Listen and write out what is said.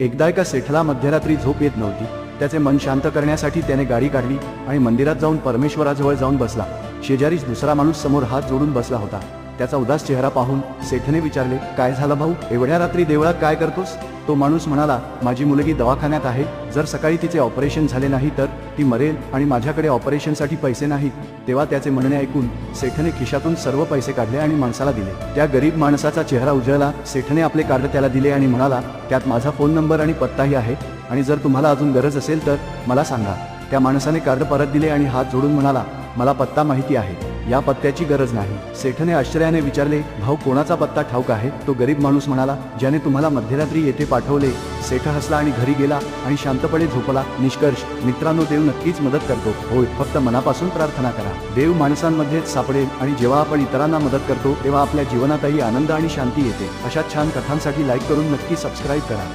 एकदा एका सेठला मध्यरात्री झोप येत नव्हती. त्याचे मन शांत करण्यासाठी त्याने गाडी काढली आणि मंदिरात जाऊन परमेश्वराजवळ जाऊन बसला. शेजारीच दुसरा माणूस समोर हात जोडून बसला होता. त्याचा उदास चेहरा पाहून सेठने विचारले काय झालं भाऊ? एवढ्या रात्री देवळात काय करतोस? तो माणूस म्हणाला माझी मुलगी दवाखान्यात आहे. जर सकाळी तिचे ऑपरेशन झाले नाही तर ती मरेल आणि माझ्याकडे ऑपरेशनसाठी पैसे नाहीत. तेव्हा त्याचे म्हणणे ऐकून सेठने खिशातून सर्व पैसे काढले आणि माणसाला दिले. त्या गरीब माणसाचा चेहरा उजळला. सेठने आपले कार्ड त्याला दिले आणि म्हणाला त्यात माझा फोन नंबर आणि पत्ताही आहे आणि जर तुम्हाला अजून गरज असेल तर मला सांगा. त्या माणसाने कार्ड परत दिले आणि हात जोडून म्हणाला मला पत्ता माहिती आहे. या पत्त्याची गरज नाही. सेठने आश्चर्याने विचारले भाऊ कोणाचा पत्ता ठाऊक आहे? तो गरीब माणूस म्हणाला ज्याने तुम्हाला मध्यरात्री येथे पाठवले. सेठ हसला आणि घरी गेला आणि शांतपणे झोपला. निष्कर्ष मित्रांनो देव नक्कीच मदत करतो. होय फक्त मनापासून प्रार्थना करा. देव माणसांमध्येच सापडेल आणि जेव्हा आपण इतरांना मदत करतो तेव्हा आपल्या जीवनातही आनंद आणि शांती येते. अशा छान कथांसाठी लाईक करून नक्की सबस्क्राईब करा.